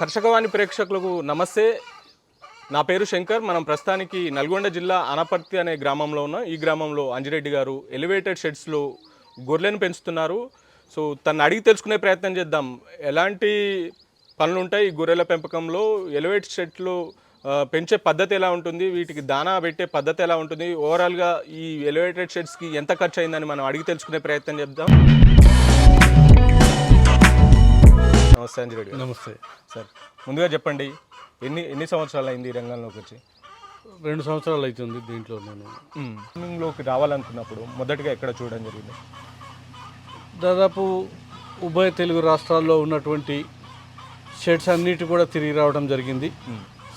కర్షకవాణి ప్రేక్షకులకు నమస్తే. నా పేరు శంకర్. మనం ప్రస్తుతానికి నల్గొండ జిల్లా అనపర్తి అనే గ్రామంలో ఉన్నాం. ఈ గ్రామంలో అంజిరెడ్డి గారు ఎలివేటెడ్ షెడ్స్లో గొర్రెలను పెంచుతున్నారు. సో తను అడిగి తెలుసుకునే ప్రయత్నం చేద్దాం. ఎలాంటి పనులు ఉంటాయి ఈ గొర్రెల పెంపకంలో? ఎలివేటెడ్ షెడ్లు పెంచే పద్ధతి ఎలా ఉంటుంది? వీటికి దానా పెట్టే పద్ధతి ఎలా ఉంటుంది? ఓవరాల్గా ఈ ఎలివేటెడ్ షెడ్స్కి ఎంత ఖర్చు అయిందని మనం అడిగి తెలుసుకునే ప్రయత్నం చేద్దాం. నమస్తే అంజిరెడ్డి. నమస్తే. సార్ ముందుగా చెప్పండి ఎన్ని ఎన్ని సంవత్సరాలు అయింది ఈ రంగంలోకి వచ్చి? రెండు సంవత్సరాలు అవుతుంది దీంట్లో నేను. స్విమ్మింగ్లోకి రావాలనుకున్నప్పుడు మొదటగా ఎక్కడ చూడడం జరిగింది? దాదాపు ఉభయ తెలుగు రాష్ట్రాల్లో ఉన్నటువంటి షెడ్స్ అన్నిటి కూడా తిరిగి రావడం జరిగింది.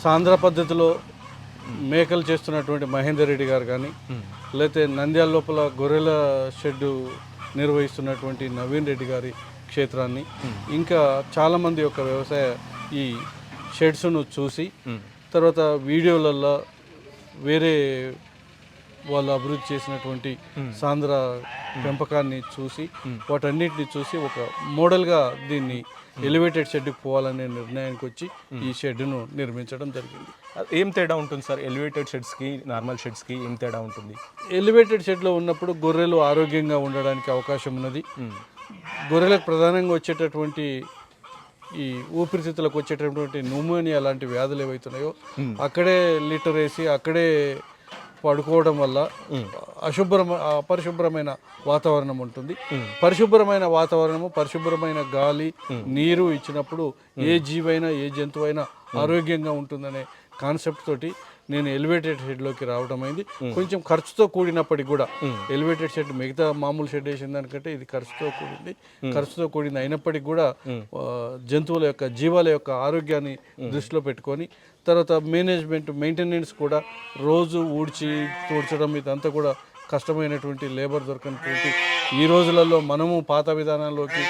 సాంద్ర పద్ధతిలో మేకలు చేస్తున్నటువంటి మహేందర్ రెడ్డి గారు కానీ లేకపోతే నంద్యాల లోపల గొర్రెల షెడ్ నిర్వహిస్తున్నటువంటి నవీన్ రెడ్డి గారి క్షేత్రాన్ని. ఇంకా చాలామంది యొక్క వ్యవసాయ ఈ షెడ్స్ను చూసి తర్వాత వీడియోలలో వేరే వాళ్ళు అభివృద్ధి చేసినటువంటి సాంద్ర పెంపకాన్ని చూసి వాటన్నిటిని చూసి ఒక మోడల్గా దీన్ని ఎలివేటెడ్ షెడ్కి పోవాలనే నిర్ణయానికి వచ్చి ఈ షెడ్ను నిర్మించడం జరిగింది. ఏం తేడా ఉంటుంది సార్? ఎలివేటెడ్ షెడ్స్కి నార్మల్ షెడ్స్కి ఏం తేడా ఉంటుంది? ఎలివేటెడ్ షెడ్లో ఉన్నప్పుడు గొర్రెలు ఆరోగ్యంగా ఉండడానికి అవకాశం ఉన్నది. గొర్రెలకు ప్రధానంగా వచ్చేటటువంటి ఈ ఊపిరితిత్తులకు వచ్చేటటువంటి న్యూమోనియా లాంటి వ్యాధులు ఏవైతున్నాయో అక్కడే లీటర్ వేసి అక్కడే పడుకోవడం వల్ల అశుభ్రం అపరిశుభ్రమైన వాతావరణం ఉంటుంది. పరిశుభ్రమైన వాతావరణము పరిశుభ్రమైన గాలి నీరు ఇచ్చినప్పుడు ఏ జీవైనా ఏ జంతువైనా ఆరోగ్యంగా ఉంటుందనే కాన్సెప్ట్ తోటి నేను ఎలివేటెడ్ షెడ్లోకి రావడం అయింది. కొంచెం ఖర్చుతో కూడినప్పటికి కూడా ఎలివేటెడ్ షెడ్ మిగతా మామూలు షెడ్ వేసిన దానికంటే ఇది ఖర్చుతో కూడింది. ఖర్చుతో కూడింది అయినప్పటికీ కూడా జంతువుల యొక్క జీవాల యొక్క ఆరోగ్యాన్ని దృష్టిలో పెట్టుకొని తర్వాత మేనేజ్మెంట్ మెయింటెనెన్స్ కూడా రోజు ఊడ్చి తూడ్చడం ఇదంతా కూడా కష్టమైనటువంటి లేబర్ దొరకనటువంటి ఈ రోజులలో మనము పాత విధానాల్లోకి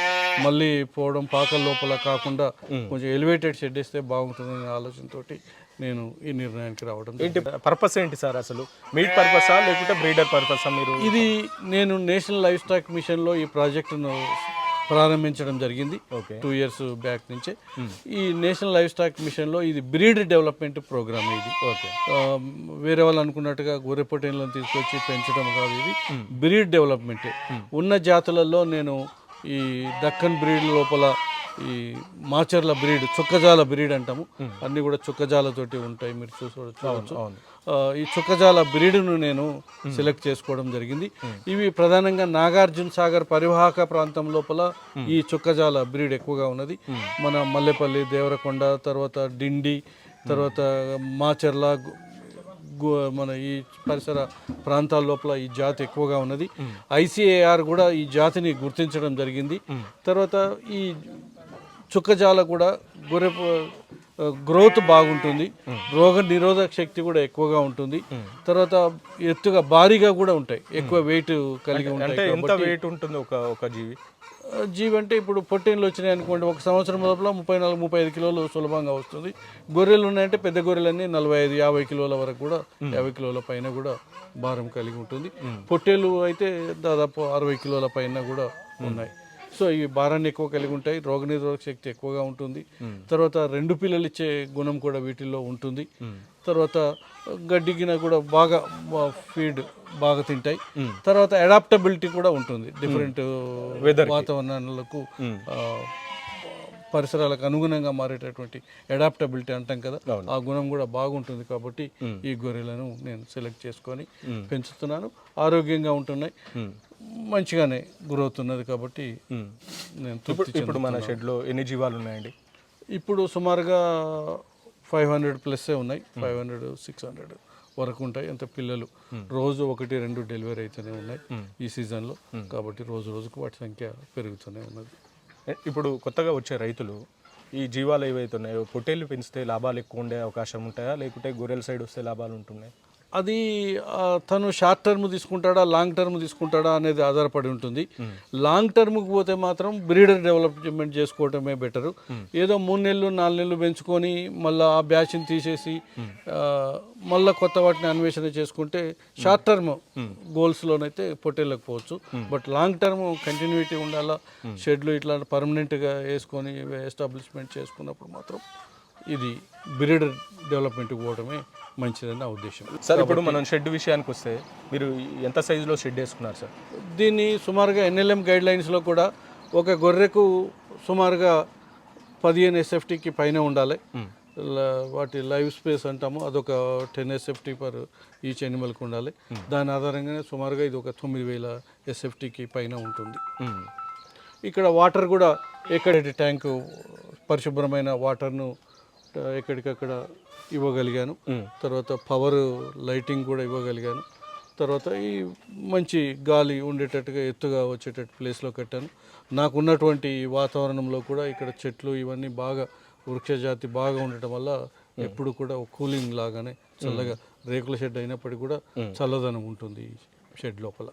మళ్ళీ పోవడం పాకల లోపల కాకుండా కొంచెం ఎలివేటెడ్ షెడ్ వేస్తే బాగుంటుందనే ఆలోచనతోటి నేను ఈ నిర్ణయానికి రావడం ఏంటి పర్పస్ ఏంటి సార్ అసలు? మీట్ పర్పసా లేకుంటే బ్రీడర్ పర్పసా మీరు? ఇది నేను నేషనల్ లైఫ్ స్టాక్ మిషన్లో ఈ ప్రాజెక్టును ప్రారంభించడం జరిగింది. ఓకే. టూ ఇయర్స్ బ్యాక్ నుంచే. ఈ నేషనల్ లైఫ్ స్టాక్ మిషన్లో ఇది బ్రీడ్ డెవలప్మెంట్ ప్రోగ్రామ్ ఇది. ఓకే. వేరే వాళ్ళు అనుకున్నట్టుగా గొర్రె పొట్టేళ్ళను తీసుకొచ్చి పెంచడం కాదు ఇది. Breed development. ఉన్న జాతులలో నేను ఈ దక్కన్ బ్రీడ్ లోపల ఈ మాచర్ల బ్రీడ్ చుక్కజాల బ్రీడ్ అంటాము. అన్ని కూడా చుక్కజాలతోటి ఉంటాయి మీరు చూసి చూడవచ్చు అవును ఆ, ఈ చుక్కజాల బ్రీడ్ను నేను సెలెక్ట్ చేసుకోవడం జరిగింది. ఇవి ప్రధానంగా నాగార్జున సాగర్ పరివాహక ప్రాంతం లోపల ఈ చుక్కజాల బ్రీడ్ ఎక్కువగా ఉన్నది. మన మల్లెపల్లి దేవరకొండ తర్వాత డిండి తర్వాత మాచర్ల మన ఈ పరిసర ప్రాంతాల లోపల ఈ జాతి ఎక్కువగా ఉన్నది. ఐసిఏఆర్ కూడా ఈ జాతిని గుర్తించడం జరిగింది. తర్వాత ఈ చుక్కజాల కూడా గొర్రె గ్రోత్ బాగుంటుంది. రోగ నిరోధక శక్తి కూడా ఎక్కువగా ఉంటుంది. తర్వాత ఎత్తుగా భారీగా కూడా ఉంటాయి. ఎక్కువ వెయిట్ కలిగి ఉంటాయి ఎంత వెయిట్ ఉంటుంది ఒక ఒక జీవి? జీవి అంటే ఇప్పుడు పొట్టేళ్ళు వచ్చినాయి అనుకోండి ఒక సంవత్సరం లోపల ముప్పై నాలుగు ముప్పై ఐదు కిలోలు సులభంగా వస్తుంది. గొర్రెలు ఉన్నాయంటే పెద్ద గొర్రెలన్నీ నలభై ఐదు యాభై కిలోల వరకు కూడా యాభై కిలోల పైన కూడా భారం కలిగి ఉంటుంది. పొట్టేళ్ళు అయితే దాదాపు అరవై కిలోల పైన కూడా ఉన్నాయి. సో ఈ భారాన్ని ఎక్కువ కలిగి ఉంటాయి రోగనిరోధక శక్తి ఎక్కువగా ఉంటుంది. తర్వాత రెండు పిల్లలు ఇచ్చే గుణం కూడా వీటిల్లో ఉంటుంది. తర్వాత గడ్డిగిన కూడా బాగా ఫీడ్ బాగా తింటాయి. తర్వాత అడాప్టబిలిటీ కూడా ఉంటుంది. డిఫరెంట్ వాతావరణాలకు పరిసరాలకు అనుగుణంగా మారేటటువంటి అడాప్టబిలిటీ అంటాం కదా ఆ గుణం కూడా బాగుంటుంది కాబట్టి ఈ గొర్రెలను నేను సెలెక్ట్ చేసుకొని పెంచుతున్నాను. ఆరోగ్యంగా ఉంటున్నాయి. మంచిగానే గ్రోత్ ఉన్నది కాబట్టి నేను తృప్తి ఇప్పుడు మన షెడ్లో ఎన్ని జీవాలు ఉన్నాయండి? ఇప్పుడు సుమారుగా ఫైవ్ హండ్రెడ్ ప్లస్సే ఉన్నాయి. ఫైవ్ హండ్రెడ్ సిక్స్ హండ్రెడ్ వరకు ఉంటాయి. అంత పిల్లలు రోజు ఒకటి రెండు డెలివరీ అయితేనే ఉన్నాయి ఈ సీజన్లో. కాబట్టి రోజు రోజుకు వాటి సంఖ్య పెరుగుతూనే ఉన్నది. ఇప్పుడు కొత్తగా వచ్చే రైతులు ఈ జీవాలు ఏవైతే ఉన్నాయో పొట్టేళ్ళు పెంచితే లాభాలు ఎక్కువ ఉండే అవకాశం ఉంటాయా? లేకుంటే గొర్రెల సైడ్ వస్తే లాభాలు ఉంటున్నాయి? అది తను షార్ట్ టర్మ్ తీసుకుంటాడా లాంగ్ టర్మ్ తీసుకుంటాడా అనేది ఆధారపడి ఉంటుంది. లాంగ్ టర్మ్కి పోతే మాత్రం బ్రీడర్ డెవలప్మెంట్ చేసుకోవటమే బెటరు. ఏదో మూడు నెలలు నాలుగు నెలలు పెంచుకొని మళ్ళీ ఆ బ్యాచ్ని తీసేసి మళ్ళీ కొత్త వాటిని అన్వేషణ చేసుకుంటే షార్ట్ టర్మ్ గోల్స్లోనైతే పొట్టేళ్ళకపోవచ్చు బట్ లాంగ్ టర్మ్ కంటిన్యూటీ ఉండాలా షెడ్లు ఇట్లా పర్మనెంట్గా వేసుకొని ఎస్టాబ్లిష్మెంట్ చేసుకున్నప్పుడు మాత్రం ఇది బ్రీడర్ డెవలప్మెంట్కి పోవడమే మంచిదని నా ఉద్దేశం. సార్ ఇప్పుడు మనం షెడ్ విషయానికి వస్తే మీరు ఎంత సైజులో షెడ్ వేసుకున్నారు సార్? దీన్ని సుమారుగా ఎన్ఎల్ఎం గైడ్ లైన్స్లో కూడా ఒక గొర్రెకు సుమారుగా పదిహేను ఎస్ఎఫ్టీకి పైన ఉండాలి. వాటి లైవ్ స్పేస్ అంటాము అదొక టెన్ ఎస్ఎఫ్టీ పర్ ఈచ్ ఎనిమల్కి ఉండాలి. దాని ఆధారంగానే సుమారుగా ఇది ఒక తొమ్మిది వేల ఎస్ఎఫ్టీకి పైన ఉంటుంది. ఇక్కడ వాటర్ కూడా ఎక్కడి ట్యాంకు పరిశుభ్రమైన వాటర్ను ఎక్కడికక్కడ ఇవ్వగలిగాను. తర్వాత పవర్ లైటింగ్ కూడా ఇవ్వగలిగాను. తర్వాత ఈ మంచి గాలి ఉండేటట్టుగా ఎత్తుగా వచ్చేటట్టు ప్లేస్లో కట్టాను. నాకు ఉన్నటువంటి వాతావరణంలో కూడా ఇక్కడ చెట్లు ఇవన్నీ బాగా వృక్షజాతి బాగా ఉండటం వల్ల ఎప్పుడు కూడా కూలింగ్ లాగానే చల్లగా రేకుల షెడ్ అయినప్పటికీ కూడా చల్లదనం ఉంటుంది ఈ షెడ్ లోపల.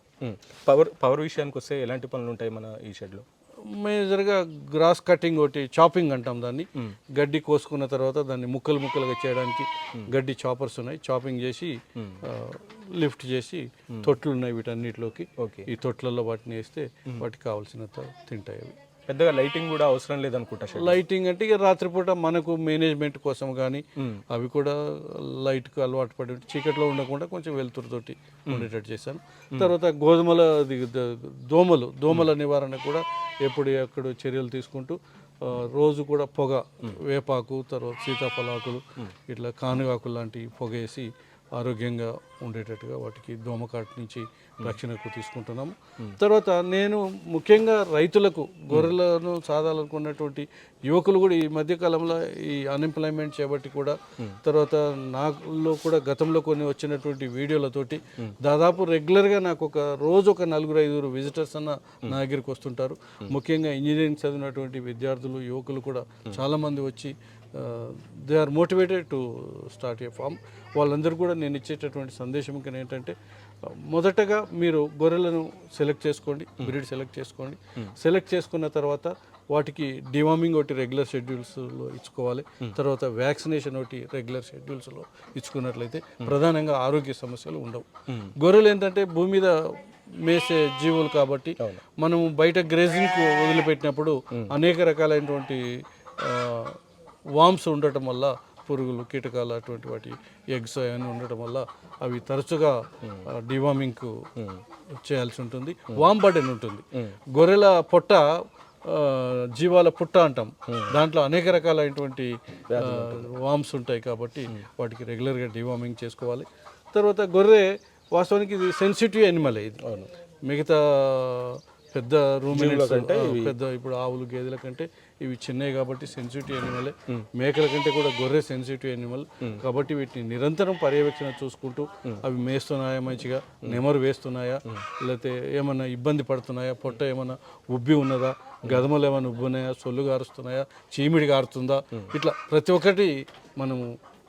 పవర్ పవర్ విషయానికి వస్తే ఎలాంటి పనులు ఉంటాయి మన ఈ షెడ్లో? మేజర్గా గ్రాస్ కటింగ్ ఒకటి చాపింగ్ అంటాం దాన్ని. గడ్డి కోసుకున్న తర్వాత దాన్ని ముక్కలు ముక్కలుగా చేయడానికి గడ్డి చాపర్స్ ఉన్నాయి. చాపింగ్ చేసి లిఫ్ట్ చేసి తొట్లు ఉన్నాయి వీటన్నిటిలోకి. ఓకే. ఈ తొట్లలో వాటిని వేస్తే వాటికి కావాల్సినంత తింటాయి అవి. పెద్దగా లైటింగ్ కూడా అవసరం లేదనుకుంటా లైటింగ్ అంటే ఇక రాత్రిపూట మనకు మేనేజ్మెంట్ కోసం కానీ అవి కూడా లైట్కు అలవాటు పడి చీకట్లో ఉండకుండా కొంచెం వెలుతురుతోటి ఉండేటట్టు చేశాను. తర్వాత గోధుమల దోమలు దోమల నివారణ కూడా ఎప్పుడు ఎక్కడ చర్యలు తీసుకుంటూ రోజు కూడా పొగ వేపాకు తర్వాత సీతాఫలాకులు ఇట్లా కానుగాకులు లాంటి పొగ వేసి ఆరోగ్యంగా ఉండేటట్టుగా వాటికి దోమకాటు నుంచి రక్షణకు తీసుకుంటున్నాము. తర్వాత నేను ముఖ్యంగా రైతులకు గొర్రెలను సాధాలనుకున్నటువంటి యువకులు కూడా ఈ మధ్యకాలంలో ఈ అన్ఎంప్లాయ్మెంట్ చేపట్టి కూడా తర్వాత నాలో కూడా గతంలో కొన్ని వచ్చినటువంటి వీడియోలతోటి దాదాపు రెగ్యులర్గా నాకు ఒక రోజు ఒక నలుగురు ఐదుగురు విజిటర్స్ అన్న నా దగ్గరికి వస్తుంటారు. ముఖ్యంగా ఇంజనీరింగ్ చదివినటువంటి విద్యార్థులు యువకులు కూడా చాలామంది వచ్చి they are motivated to start a farm వాళ్ళందరూ కూడా నేను ఇచ్చేటటువంటి సందేశం ఇంకా ఏంటంటే మొదటగా మీరు గొర్రెలను సెలెక్ట్ చేసుకోండి బ్రీడ్ సెలెక్ట్ చేసుకోండి. సెలెక్ట్ చేసుకున్న తర్వాత వాటికి డివార్మింగ్ ఒకటి రెగ్యులర్ షెడ్యూల్స్లో ఇచ్చుకోవాలి. తర్వాత వ్యాక్సినేషన్ ఒకటి రెగ్యులర్ షెడ్యూల్స్లో ఇచ్చుకున్నట్లయితే ప్రధానంగా ఆరోగ్య సమస్యలు ఉండవు. గొర్రెలు ఏంటంటే భూమి మీద మేసే జీవులు కాబట్టి మనం బయట గ్రేజింగ్కు వదిలిపెట్టినప్పుడు అనేక రకాలైనటువంటి వామ్స్ ఉండటం వల్ల పురుగులు కీటకాలు అటువంటి వాటి ఎగ్స్ అవన్నీ ఉండటం వల్ల అవి తరచుగా డివార్మింగ్కు చేయాల్సి ఉంటుంది. వామ్ బర్డెన్ ఉంటుంది. గొర్రెల పొట్ట జీవాల పుట్ట అంటాం. దాంట్లో అనేక రకాలైనటువంటి వామ్స్ ఉంటాయి కాబట్టి వాటికి రెగ్యులర్గా డివార్మింగ్ చేసుకోవాలి. తర్వాత గొర్రె వాస్తవానికి ఇది సెన్సిటివ్ ఎనిమల్ ఇది. మిగతా పెద్ద రూమినెంట్స్ పెద్ద ఇప్పుడు ఆవులు గేదెల కంటే ఇవి చిన్నవి కాబట్టి సెన్సిటివ్ యానిమల్ మేకల కంటే కూడా గొర్రె సెన్సిటివ్ ఎనిమల్ కాబట్టి వీటిని నిరంతరం పర్యవేక్షణ చూసుకుంటూ అవి మేస్తున్నాయా మంచిగా నెమరు వేస్తున్నాయా లేకపోతే ఏమైనా ఇబ్బంది పడుతున్నాయా పొట్ట ఏమైనా ఉబ్బి ఉన్నదా గదమలు ఏమైనా ఉబ్బి ఉన్నాయా సొల్లు గారుస్తున్నాయా చీమిడి గారుతుందా ఇట్లా ప్రతి ఒక్కటి మనము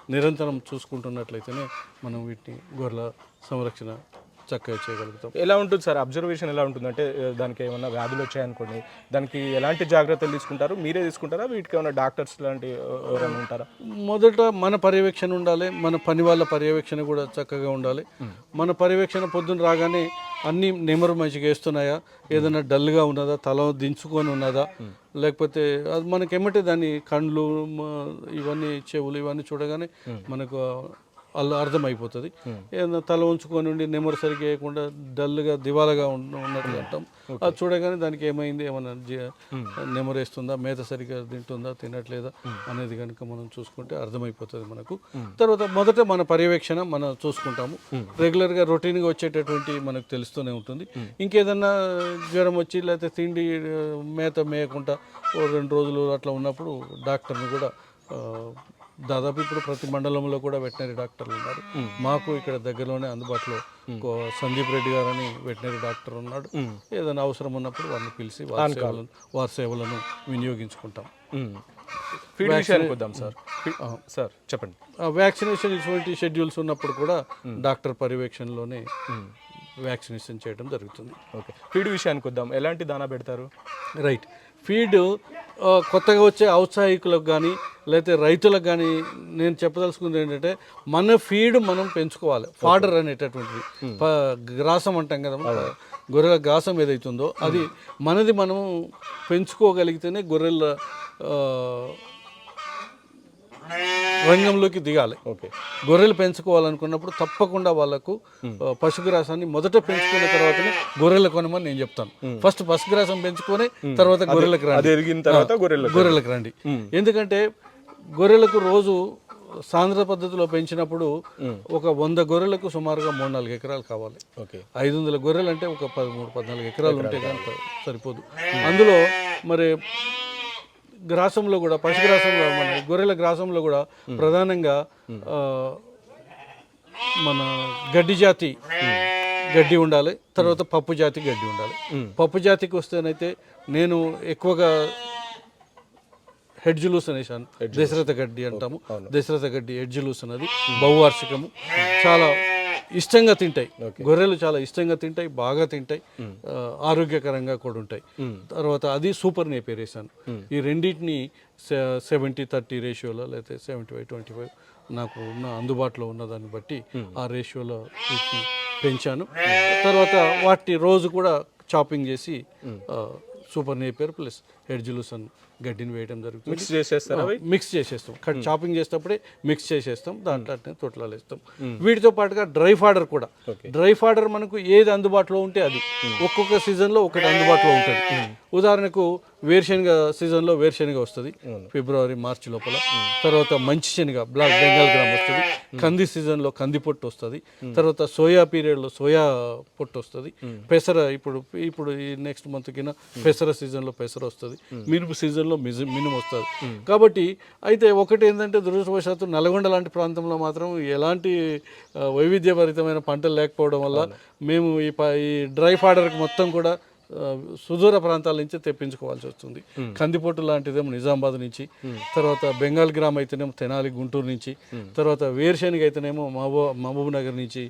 నిరంతరం చూసుకుంటున్నట్లయితేనే మనం వీటిని గొర్రెల సంరక్షణ చక్కగా చేయగలుగుతాం. ఎలా ఉంటుంది సార్? అబ్జర్వేషన్ ఎలా ఉంటుంది? అంటే దానికి ఏమైనా వ్యాధులు వచ్చాయనుకోండి దానికి ఎలాంటి జాగ్రత్తలు తీసుకుంటారు? మీరే తీసుకుంటారా? వీటికి ఏమైనా డాక్టర్స్ లాంటి ఎవరైనా ఉంటారా? మొదట మన పర్యవేక్షణ ఉండాలి. మన పని వాళ్ళ పర్యవేక్షణ కూడా చక్కగా ఉండాలి. మన పర్యవేక్షణ పొద్దున రాగానే అన్ని నెమరు మంచిగా వేస్తున్నాయా? ఏదైనా డల్గా ఉన్నదా? తల దించుకొని ఉన్నదా? లేకపోతే అది మనకి ఏమంటే దాని కండ్లు ఇవన్నీ చెవులు ఇవన్నీ చూడగానే మనకు అలా అర్థమైపోతుంది. ఏదైనా తల ఉంచుకొని ఉండి నెమరు సరిగ్గా వేయకుండా డల్గా దివాలగా ఉన్న ఉన్నట్లు అంటాం. అది చూడగానే దానికి ఏమైంది? ఏమన్నా జీ- నెమరు వేస్తుందా? మేత సరిగ్గా తింటుందా? తినట్లేదా? అనేది కనుక మనం చూసుకుంటే అర్థమైపోతుంది మనకు. తర్వాత మొదట మన పర్యవేక్షణ మనం చూసుకుంటాము. రెగ్యులర్గా రొటీన్గా వచ్చేటటువంటి మనకు తెలుస్తూనే ఉంటుంది. ఇంకేదన్నా జ్వరం వచ్చి లేకపోతే తిండి మేత మేయకుండా ఓ రెండు రోజులు అట్లా ఉన్నప్పుడు డాక్టర్ని కూడా దాదాపు ఇప్పుడు ప్రతి మండలంలో కూడా వెటనరీ డాక్టర్లు ఉన్నారు. మాకు ఇక్కడ దగ్గరలోనే అందుబాటులో సందీప్ రెడ్డి గారు అని వెటనరీ డాక్టర్ ఉన్నాడు. ఏదైనా అవసరం ఉన్నప్పుడు వారిని పిలిచి వారి సేవలను వారి సేవలను వినియోగించుకుంటాం. ఫీడ్ విషయానికి వద్దాం సార్. సార్ చెప్పండి. వ్యాక్సినేషన్ ఇటువంటి షెడ్యూల్స్ ఉన్నప్పుడు కూడా డాక్టర్ పర్యవేక్షణలోనే వ్యాక్సినేషన్ చేయడం జరుగుతుంది. ఓకే. ఫీడ్ విషయానికి వద్దాం. ఎలాంటి దానా పెడతారు? రైట్. ఫీడ్ కొత్తగా వచ్చే ఔత్సాహికులకు కానీ లేకపోతే రైతులకు కానీ నేను చెప్పదలుచుకుంది ఏంటంటే మన ఫీడ్ మనం పెంచుకోవాలి. ఫాడర్ అనేటటువంటిది. గ్రాసం అంటాం కదా గొర్రెల గ్రాసం ఏదైతుందో అది మనది మనం పెంచుకోగలిగితేనే గొర్రెల రంగంలోకి దిగాలి. ఓకే. గొర్రెలు పెంచుకోవాలనుకున్నప్పుడు తప్పకుండా వాళ్ళకు పశుగ్రాసాన్ని మొదట పెంచుకున్న తర్వాతనే గొర్రెలు కొనమని నేను చెప్తాను. ఫస్ట్ పశుగ్రాసం పెంచుకొని తర్వాత గొర్రెలకు రండి. తర్వాత గొర్రెల గొర్రెలకు రండి. ఎందుకంటే గొర్రెలకు రోజు సాంద్ర పద్ధతిలో పెంచినప్పుడు ఒక వంద గొర్రెలకు సుమారుగా మూడు నాలుగు ఎకరాలు కావాలి. ఓకే. ఐదు వందల గొర్రెలు అంటే ఒక పదమూడు పద్నాలుగు ఎకరాలు ఉంటే కనుక సరిపోదు. అందులో మరి గ్రాసంలో కూడా పశుగ్రాసంలో మన గొర్రెల గ్రాసంలో కూడా ప్రధానంగా మన గడ్డి జాతి గడ్డి ఉండాలి తర్వాత పప్పు జాతి గడ్డి ఉండాలి. పప్పు జాతికి వస్తేనైతే నేను ఎక్కువగా హెడ్ జులూస్ అనేసాను దశరథ గడ్డి అంటాము. దశరథ గడ్డి హెడ్ జులూస్ అనేది బహువార్షికము. చాలా ఇష్టంగా తింటాయి. గొర్రెలు చాలా ఇష్టంగా తింటాయి బాగా తింటాయి ఆరోగ్యకరంగా కూడా ఉంటాయి. తర్వాత అది సూపర్ నేపేర్ వేసాను ఈ రెండింటిని సెవెంటీ థర్టీ రేషియోలో లేకపోతే సెవెంటీ ఫైవ్ ట్వంటీ ఫైవ్ నాకు ఉన్న అందుబాటులో ఉన్న దాన్ని బట్టి ఆ రేషియోలో వీటిని పెంచాను. తర్వాత వాటిని రోజు కూడా చాపింగ్ చేసి super Napier plus hedge lucerne గడ్డిని వేయడం జరుగుతుంది. మిక్స్ చేసేస్తారా అవి? మిక్స్ చేసేస్తాం. కట్ చాపింగ్ చేసేటప్పుడే మిక్స్ చేసేస్తాం. దాంట్లో అట్నే తొట్లాలు వేస్తాం. వీటితో పాటుగా డ్రై ఫాడర్ కూడా. డ్రై ఫాడర్ మనకు ఏది అందుబాటులో ఉంటే అది. ఒక్కొక్క సీజన్లో ఒకటి అందుబాటులో ఉంటుంది. ఉదాహరణకు వేరుశనగ సీజన్లో వేరుశనగ వస్తుంది. ఫిబ్రవరి మార్చి లోపల. తర్వాత మంచి శనగ బ్లాక్ బెంగాల్ గ్రామ్ వస్తుంది. కంది సీజన్లో కంది పొట్టు వస్తుంది. తర్వాత సోయా పీరియడ్లో సోయా పొట్టు వస్తుంది. పెసర ఇప్పుడు ఇప్పుడు ఈ నెక్స్ట్ మంత్ కింద పెసర సీజన్లో పెసర వస్తుంది. మినుపు సీజన్లో మిజు మినుము వస్తుంది. కాబట్టి అయితే ఒకటి ఏంటంటే దురదృష్టవశాత్తు నల్గొండ లాంటి ప్రాంతంలో మాత్రం ఎలాంటి వైవిధ్యభరితమైన పంటలు లేకపోవడం వల్ల మేము ఈ డ్రై ఫాడర్కి మొత్తం కూడా సుదూర ప్రాంతాల నుంచి తెప్పించుకోవాల్సి వస్తుంది. కందిపొట్టు లాంటిదేమో నిజామాబాద్ నుంచి తర్వాత బెంగాల్ గ్రామ్ అయితేనేమో తెనాలి గుంటూరు నుంచి తర్వాత వేరుశెనగ అయితేనేమో మహబూ మహబూబ్ నగర్ నుంచి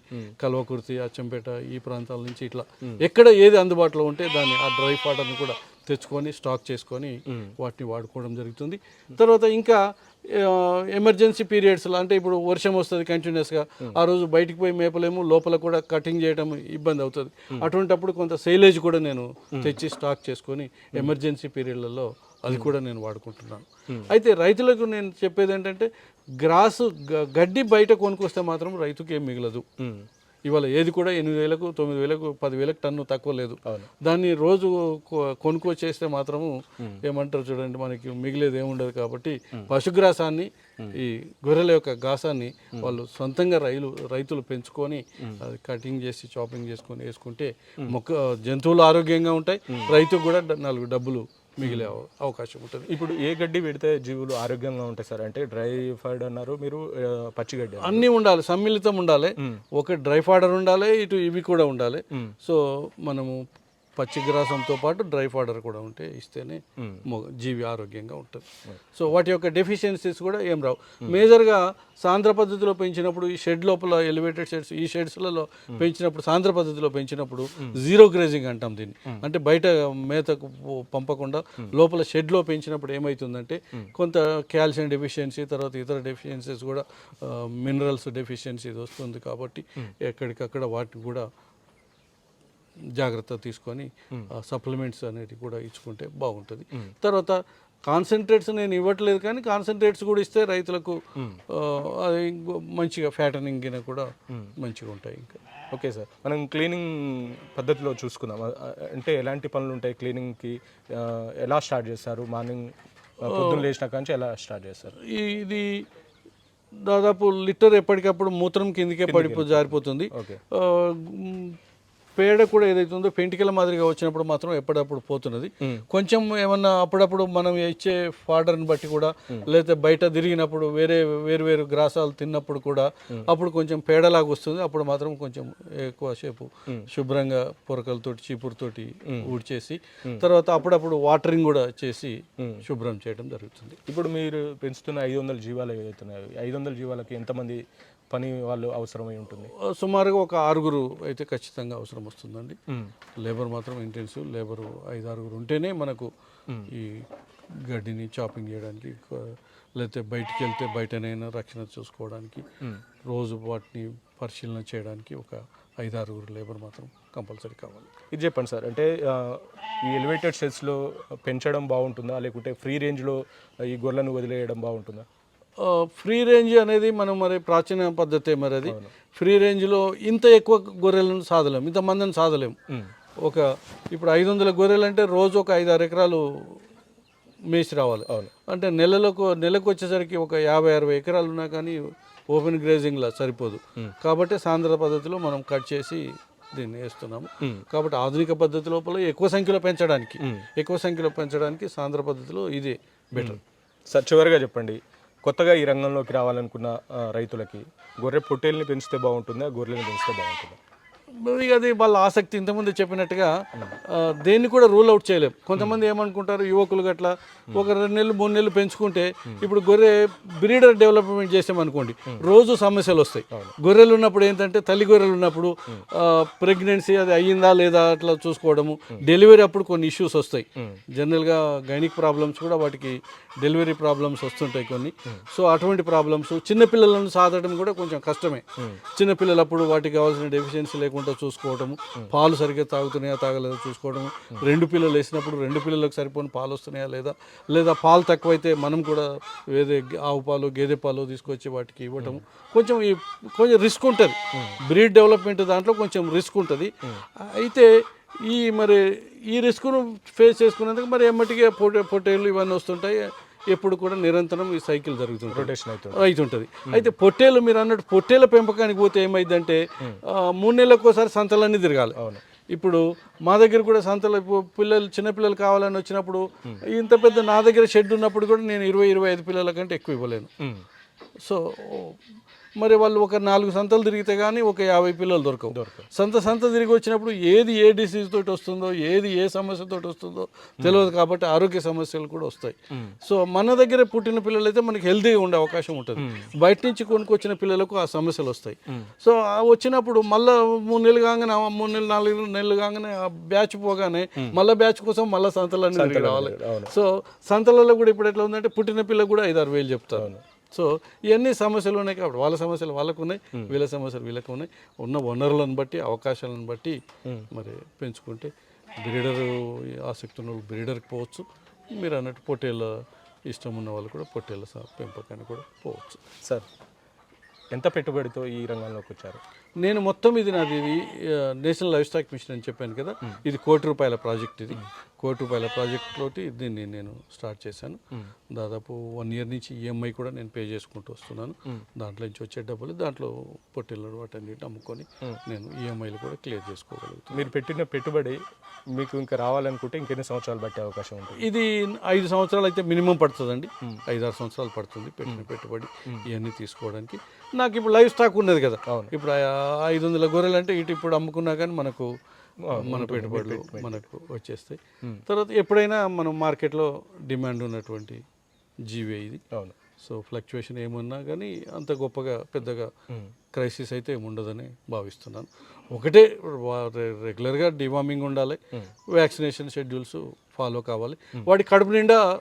కల్వకుర్తి అచ్చంపేట ఈ ప్రాంతాల నుంచి ఇట్లా ఎక్కడ ఏది అందుబాటులో ఉంటే దాన్ని ఆ డ్రై ఫాడర్ని కూడా తెచ్చుకొని స్టాక్ చేసుకొని వాటిని వాడుకోవడం జరుగుతుంది. తర్వాత ఇంకా ఎమర్జెన్సీ పీరియడ్స్లో అంటే ఇప్పుడు వర్షం వస్తుంది కంటిన్యూస్గా ఆ రోజు బయటికి పోయి మేపలేము లోపల కూడా కటింగ్ చేయడం ఇబ్బంది అవుతుంది. అటువంటప్పుడు కొంత సేలేజ్ కూడా నేను తెచ్చి స్టాక్ చేసుకొని ఎమర్జెన్సీ పీరియడ్లలో అది కూడా నేను వాడుకుంటున్నాను. అయితే రైతులకు నేను చెప్పేది ఏంటంటే గ్రాసు గడ్డి బయట కొనుక్కొస్తే మాత్రం రైతుకి ఏం మిగలదు ఇవాళ ఏది కూడా ఎనిమిది వేలకు తొమ్మిది వేలకు పది వేలకు టన్ను తక్కువ లేదు. దాన్ని రోజు కొ- కొనుక్కొచ్చేస్తే మాత్రము ఏమంటారు చూడండి మనకి మిగిలేదు ఏముండదు కాబట్టి పశుగ్రాసాన్ని ఈ గొర్రెల యొక్క గాసాన్ని వాళ్ళు సొంతంగా రైలు రైతులు పెంచుకొని అది కటింగ్ చేసి చాపింగ్ చేసుకొని వేసుకుంటే మొక్క జంతువులు ఆరోగ్యంగా ఉంటాయి. రైతుకు కూడా నాలుగు డబ్బులు మిగిలే అవ- అవకాశం ఉంటుంది. ఇప్పుడు ఏ గడ్డి పెడితే జీవులు ఆరోగ్యంగా ఉంటాయి సార్? అంటే డ్రై ఫైడ్ అన్నారు మీరు పచ్చి గడ్డి. అన్నీ ఉండాలి సమ్మిళితం ఉండాలి. ఒక డ్రై ఫాడర్ ఉండాలి ఇటు ఇవి కూడా ఉండాలి. సో మనము పచ్చి గ్రాసంతో పాటు డ్రై ఫాడర్ కూడా ఉంటే ఇస్తేనే జీవి ఆరోగ్యంగా ఉంటుంది. సో వాటి యొక్క డెఫిషియన్సీస్ కూడా ఏం రావు. మేజర్గా సాంద్ర పద్ధతిలో పెంచినప్పుడు ఈ షెడ్ లోపల ఎలివేటెడ్ షెడ్స్ ఈ షెడ్స్లలో పెంచినప్పుడు సాంద్ర పద్ధతిలో పెంచినప్పుడు జీరో గ్రేజింగ్ అంటాం దీన్ని. అంటే బయట మేతకు పంపకుండా లోపల షెడ్లో పెంచినప్పుడు ఏమవుతుందంటే కొంత కాల్షియం డెఫిషియన్సీ తర్వాత ఇతర డెఫిషియన్సీస్ కూడా మినరల్స్ డెఫిషియన్సీ వస్తుంది కాబట్టి ఎక్కడికక్కడ వాటిని కూడా జాగ్రత్త తీసుకొని సప్లిమెంట్స్ అనేవి కూడా ఇచ్చుకుంటే బాగుంటుంది. తర్వాత కాన్సన్ట్రేట్స్ నేను ఇవ్వట్లేదు కానీ కాన్సన్ట్రేట్స్ కూడా ఇస్తే రైతులకు అది మంచిగా ఫ్యాటనింగ్ గిన కూడా మంచిగా ఉంటాయి ఇంకా. Okay sir. మనం క్లీనింగ్ పద్ధతిలో చూసుకుందాం. అంటే ఎలాంటి పనులు ఉంటాయి క్లీనింగ్కి ఎలా స్టార్ట్ చేస్తారు? మార్నింగ్ పొద్దున్న లేచిన కాంచి ఎలా స్టార్ట్ చేస్తారు? ఇది దాదాపు లీటర్ ఎప్పటికప్పుడు మూత్రం కిందికే పడిపో జారిపోతుంది. పేడ కూడా ఏదైతే ఉందో పెంటికల మాదిరిగా వచ్చినప్పుడు మాత్రం ఎప్పుడప్పుడు పోతున్నది. కొంచెం ఏమన్నా అప్పుడప్పుడు మనం ఇచ్చే ఫాడర్ని బట్టి కూడా లేకపోతే బయట తిరిగినప్పుడు వేరే వేరు వేరు గ్రాసాలు తిన్నప్పుడు కూడా అప్పుడు కొంచెం పేడలాగా వస్తుంది. అప్పుడు మాత్రం కొంచెం ఎక్కువసేపు శుభ్రంగా పొరకలతోటి చీపురుతోటి ఊడ్చేసి తర్వాత అప్పుడప్పుడు వాటరింగ్ కూడా చేసి శుభ్రం చేయడం జరుగుతుంది. ఇప్పుడు మీరు పెంచుతున్న ఐదు వందల జీవాలు ఏవైతున్నాయో ఐదు వందల జీవాలకి ఎంతమంది పని వాళ్ళు అవసరమై ఉంటుంది. సుమారుగా ఒక ఆరుగురు అయితే ఖచ్చితంగా అవసరం వస్తుందండి. లేబర్ మాత్రం ఇంటెన్సివ్ లేబర్ ఐదు ఆరుగురు ఉంటేనే మనకు ఈ గడ్డిని చాపింగ్ చేయడానికి లేకపోతే బయటికి వెళ్తే బయటనైనా రక్షణ చూసుకోవడానికి రోజు వాటిని పరిశీలన చేయడానికి ఒక ఐదు ఆరుగురు లేబర్ మాత్రం కంపల్సరీ కావాలి. ఇది చెప్పండి సార్ అంటే ఈ ఎలివేటెడ్ షెడ్స్లో పెంచడం బాగుంటుందా? లేకుంటే ఫ్రీ రేంజ్లో ఈ గొర్రెలను వదిలేయడం బాగుంటుందా? ఫ్రీ రేంజ్ అనేది మనం మరి ప్రాచీన పద్ధతే మరి అది. ఫ్రీ రేంజ్లో ఇంత ఎక్కువ గొర్రెలను సాధలేం ఇంత మందిని సాధలేం. ఒక ఇప్పుడు ఐదు వందల గొర్రెలు అంటే రోజు ఒక ఐదు ఆరు ఎకరాలు మేసి రావాలి. అంటే నెలలకు నెలకు వచ్చేసరికి ఒక యాభై అరవై ఎకరాలు ఉన్నా కానీ ఓపెన్ గ్రేజింగ్లా సరిపోదు. కాబట్టి సాంద్ర పద్ధతిలో మనం కట్ చేసి దీన్ని వేస్తున్నాము. కాబట్టి ఆధునిక పద్ధతి లోపల ఎక్కువ సంఖ్యలో పెంచడానికి ఎక్కువ సంఖ్యలో పెంచడానికి సాంద్ర పద్ధతిలో ఇదే బెటర్. సార్ చివరిగా చెప్పండి. కొత్తగా ఈ రంగంలోకి రావాలనుకున్న రైతులకి గొర్రె పొట్టేల్ని పెంచితే బాగుంటుందా? గొర్రెలను పెంచితే బాగుంటుందా? అది వాళ్ళ ఆసక్తి ఇంతకుముందు చెప్పినట్టుగా దేన్ని కూడా రూల్ అవుట్ చేయలేం. కొంతమంది ఏమనుకుంటారు యువకులు గట్లా ఒక రెండు నెలలు మూడు నెలలు పెంచుకుంటే ఇప్పుడు గొర్రె బ్రీడర్ డెవలప్మెంట్ చేసామనుకోండి రోజు సమస్యలు వస్తాయి. గొర్రెలు ఉన్నప్పుడు ఏంటంటే తల్లి గొర్రెలు ఉన్నప్పుడు ప్రెగ్నెన్సీ అది అయ్యిందా లేదా అట్లా చూసుకోవడము. డెలివరీ అప్పుడు కొన్ని ఇష్యూస్ వస్తాయి. జనరల్గా గైనిక్ ప్రాబ్లమ్స్ కూడా వాటికి డెలివరీ ప్రాబ్లమ్స్ వస్తుంటాయి కొన్ని. సో అటువంటి ప్రాబ్లమ్స్ చిన్నపిల్లలను సాధడం కూడా కొంచెం కష్టమే. చిన్నపిల్లలప్పుడు వాటికి కావాల్సిన డెఫిషియన్సీ లేకుండా చూసుకోవడము పాలు సరిగ్గా తాగుతున్నాయా తాగలేదా చూసుకోవడము రెండు పిల్లలు వేసినప్పుడు రెండు పిల్లలకు సరిపోని పాలు వస్తున్నాయా లేదా లేదా పాలు తక్కువైతే మనం కూడా వేరే ఆవు పాలు గేదె పాలు తీసుకొచ్చి వాటికి ఇవ్వటము. కొంచెం ఈ కొంచెం రిస్క్ ఉంటుంది. బ్రీడ్ డెవలప్మెంట్ దాంట్లో కొంచెం రిస్క్ ఉంటుంది. అయితే ఈ మరి ఈ రిస్క్ను ఫేస్ చేసుకునేందుకు మరి ఎమ్మటిగా పొట్టే పొట్టేళ్ళు ఇవన్నీ వస్తుంటాయి. ఎప్పుడు కూడా నిరంతరం ఈ సైకిల్ జరుగుతుంది రొటేషన్ అవుతుంది. అవుతుంటుంది అయితే పొట్టేలు మీరు అన్నట్టు పొట్టేల పెంపకానికి పోతే ఏమైందంటే మూడు నెలలకు ఒకసారి సంతలన్నీ తిరగాలి. ఇప్పుడు మా దగ్గర కూడా సంతలు పిల్లలు చిన్నపిల్లలు కావాలని వచ్చినప్పుడు ఇంత పెద్ద నా దగ్గర షెడ్ ఉన్నప్పుడు కూడా నేను ఇరవై ఇరవై ఐదు పిల్లల కంటే ఎక్కువ ఇవ్వలేను. సో మరి వాళ్ళు ఒక నాలుగు సంతలు తిరిగితే కానీ ఒక యాభై పిల్లలు దొరకవు. సంత సంత తిరిగి వచ్చినప్పుడు ఏది ఏ డిసీజ్ తోటి వస్తుందో ఏది ఏ సమస్యతోటి వస్తుందో తెలియదు కాబట్టి ఆరోగ్య సమస్యలు కూడా వస్తాయి. సో మన దగ్గర పుట్టిన పిల్లలు అయితే మనకి హెల్తీగా ఉండే అవకాశం ఉంటుంది. బయట నుంచి కొనుక్కొచ్చిన పిల్లలకు ఆ సమస్యలు వస్తాయి. సో ఆ వచ్చినప్పుడు మళ్ళీ మూడు నెలలు కాగానే మూడు నెలలు నాలుగు నెలలు కాగానే ఆ బ్యాచ్ పోగానే మళ్ళీ బ్యాచ్ కోసం మళ్ళీ సంతలన్నీ రావాలి సో సంతలలో కూడా ఇప్పుడు ఎట్లా ఉందంటే పుట్టిన పిల్ల కూడా ఐదారు వేలు చెప్తారు. సో ఇవన్నీ సమస్యలు ఉన్నాయి కాబట్టి వాళ్ళ సమస్యలు వాళ్ళకు ఉన్నాయి వీళ్ళ సమస్యలు వీళ్ళకు ఉన్నాయి ఉన్న వనరులను బట్టి అవకాశాలను బట్టి మరి పెంచుకుంటే బ్రీడర్ ఆసక్తి ఉన్న వాళ్ళు బ్రీడర్కి పోవచ్చు. మీరు అన్నట్టు పొట్టేళ్ళ ఇష్టం ఉన్న వాళ్ళు కూడా పొట్టేళ్ళ పెంపకానికి కూడా పోవచ్చు. సార్ ఎంత పెట్టుబడితో ఈ రంగంలోకి వచ్చారు? నేను మొత్తం ఇది నాది నేషనల్ లైఫ్ స్టాక్ మిషన్ అని చెప్పాను కదా ఇది కోటి రూపాయల ప్రాజెక్ట్ ఇది. కోటి రూపాయల ప్రాజెక్ట్ తోటి దీన్ని నేను స్టార్ట్ చేశాను. దాదాపు వన్ ఇయర్ నుంచి ఈఎంఐ కూడా నేను పే చేసుకుంటూ వస్తున్నాను. దాంట్లో నుంచి వచ్చే డబ్బులు దాంట్లో పొట్టెళ్ళు వాటన్నిటి అమ్ముకొని నేను ఈఎంఐలు కూడా క్లియర్ చేసుకోగలుగుతాను మీరు పెట్టిన పెట్టుబడి మీకు ఇంకా రావాలనుకుంటే ఇంకెన్ని సంవత్సరాలు పట్టే అవకాశం ఉంటుంది? ఇది ఐదు సంవత్సరాలు అయితే మినిమం పడుతుందండి. ఐదు ఆరు సంవత్సరాలు పడుతుంది పెట్టిన పెట్టుబడి ఇవన్నీ తీసుకోవడానికి. నాకు ఇప్పుడు లైఫ్ స్టాక్ ఉన్నది కదా. ఇప్పుడు ఐదు వందల గొర్రెలు అంటే ఇటు ఇప్పుడు అమ్ముకున్నా కానీ మనకు మన పెట్టుబడులు మనకు వచ్చేస్తాయి. తర్వాత ఎప్పుడైనా మనం మార్కెట్లో డిమాండ్ ఉన్నటువంటి జీవే ఇది. అవును. సో ఫ్లక్చువేషన్ ఏమున్నా కానీ అంత గొప్పగా పెద్దగా క్రైసిస్ అయితే ఏమి ఉండదని భావిస్తున్నాను. ఒకటే రెగ్యులర్గా డివార్మింగ్ ఉండాలి. వ్యాక్సినేషన్ షెడ్యూల్స్ ఫాలో కావాలి. వాటి కడుపు నిండా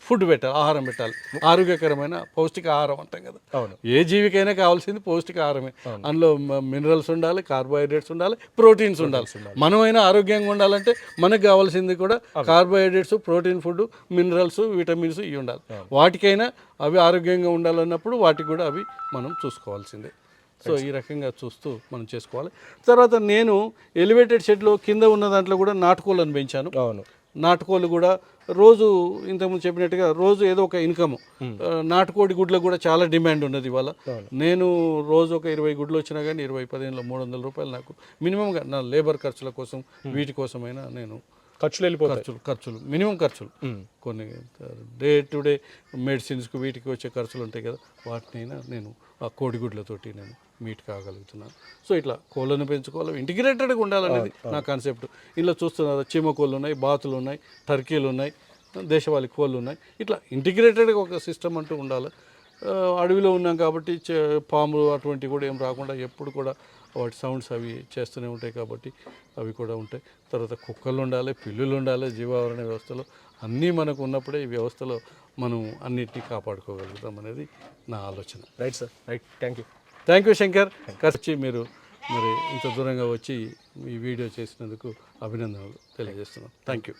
ఫుడ్ పెట్టాలి ఆహారం పెట్టాలి. ఆరోగ్యకరమైన పౌష్టిక ఆహారం అంటాం కదా. అవును. ఏ జీవికైనా కావాల్సింది పౌష్టిక ఆహారమే. అందులో మినరల్స్ ఉండాలి కార్బోహైడ్రేట్స్ ఉండాలి ప్రోటీన్స్ ఉండాలి. మనమైనా ఆరోగ్యంగా ఉండాలంటే మనకు కావాల్సింది కూడా carbohydrates protein food minerals vitamins ఇవి ఉండాలి. వాటికైనా అవి ఆరోగ్యంగా ఉండాలన్నప్పుడు వాటికి కూడా అవి మనం చూసుకోవాల్సిందే. సో ఈ రకంగా చూస్తూ మనం చేసుకోవాలి. తర్వాత నేను ఎలివేటెడ్ షెడ్లో కింద ఉన్న దాంట్లో కూడా నాటుకోళ్ళని పెంచాను. అవును. నాటుకోళ్ళు కూడా రోజు ఇంతకుముందు చెప్పినట్టుగా రోజు ఏదో ఒక ఇన్కమ్. నాటుకోడి గుడ్లకు కూడా చాలా డిమాండ్ ఉన్నది ఇవాళ. నేను రోజు ఒక ఇరవై గుడ్లు వచ్చినా కానీ ఇరవై పదిహేనులో మూడు వందల రూపాయలు నాకు మినిమంగా నా లేబర్ ఖర్చుల కోసం వీటి కోసమైనా నేను ఖర్చులు వెళ్ళిపోతాయి. ఖర్చులు ఖర్చులు మినిమం ఖర్చులు. కొన్ని డే టు డే మెడిసిన్స్కి వీటికి వచ్చే ఖర్చులు ఉంటాయి కదా వాటినైనా నేను కోడిగుడ్లతోటి నేను మీట్ కాగలుగుతున్నాను. సో ఇట్లా కోళ్ళను పెంచుకోవాలి ఇంటిగ్రేటెడ్గా ఉండాలనేది నా కాన్సెప్ట్ ఇలా చూస్తున్నారు చీమ కోళ్ళు ఉన్నాయి బాతులు ఉన్నాయి టర్కీలు ఉన్నాయి దేశవాళీ కోళ్ళు ఉన్నాయి. ఇట్లా ఇంటిగ్రేటెడ్గా ఒక సిస్టమ్ అంటూ ఉండాలి. అడవిలో ఉన్నాం కాబట్టి పాములు అటువంటివి కూడా ఏం రాకుండా ఎప్పుడు కూడా వాటి సౌండ్స్ అవి చేస్తూనే ఉంటాయి కాబట్టి అవి కూడా ఉంటాయి. తర్వాత కుక్కలు ఉండాలి పిల్లులు ఉండాలి జీవావరణ వ్యవస్థలో అన్నీ మనకు ఉన్నప్పుడే ఈ వ్యవస్థలో మనం అన్నిటినీ కాపాడుకోగలుగుతాం అనేది నా ఆలోచన. Right sir right thank you thank you Shankar వచ్చి మీరు మరి ఇంత దూరంగా వచ్చి ఈ వీడియో చేసినందుకు అభినందనలు తెలియజేస్తున్నాం. Thank you